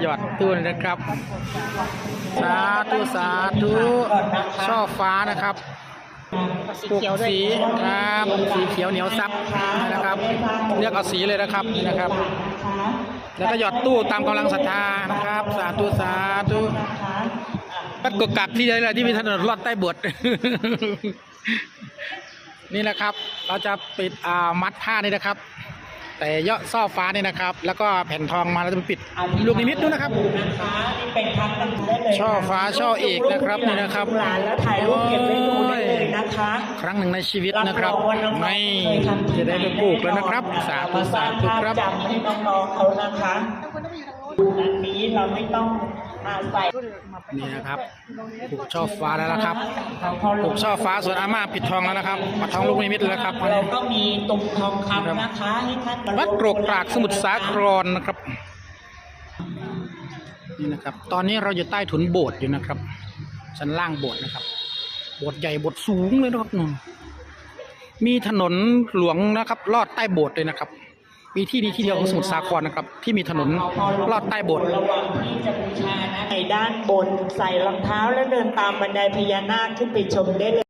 หยอดตู้นะครับ สาธุสาธุช่อฟ้านะครับปลูกเขียวด้วยสีครับสีเขียวเหนียวซับนะครับ เลือกเอาสีเลยนะครับนี่นะครับ แล้วก็หยอดตู้ตามกำลังศรัทธานะครับ สาธุสาธุก็กกักที่ใดเลยที่มีถนนลอดใต้บทนี่แหละครับ เราจะปิดอ่ามัดผ้านี่นะครับ แต่เยาะซ่อฟ้านี่นะครับ แล้วก็แผ่นทองมาเราจะไปปิดลูกนิมิตด้วยนะครับนะคะนี่เป็นพักกันได้เลยช่อฟ้าช่อเอกนะครับนี่นะครับหลานแล้วถ่ายรูปเก็บไว้ดูได้เลยนะคะครั้งหนึ่งในชีวิตนะครับองว่าน้องๆไม่เคยทำจะได้ไปปลูกแล้วนะครับ สาธุสาธุครับจำให้น้องๆเขานะคะอันนี้เราไม่ต้องอาใส่ นี่นะครับปลูกช่อฟ้าแล้วนะครับปลูกช่อฟ้าส่วนอาม่าปิดทองแล้วนะครับปัดทองลูกนิมิตแล้วครับเราก็มีตุ่มทองคำนะคะให้ท่านบรรลุวัดกรกกรากสมุทรสาครนะครับนี่นะครับ ตอนนี้เราอยู่ใต้ถุนโบสถ์อยู่นะครับชั้นล่างโบสถ์นะครับ โบสถ์ใหญ่โบสถ์สูงเลยนะครับนู่นมีถนนหลวงนะครับ ลอดใต้โบสถ์เลยนะครับ มีที่นี้ที่เดียวของสมุทรสาครนะครับ ที่มีถนนลอดใต้โบสถ์ ด้านบน ใส่รองเท้าแล้วเดินตามบันไดพญานาคขึ้นไปชมได้เลย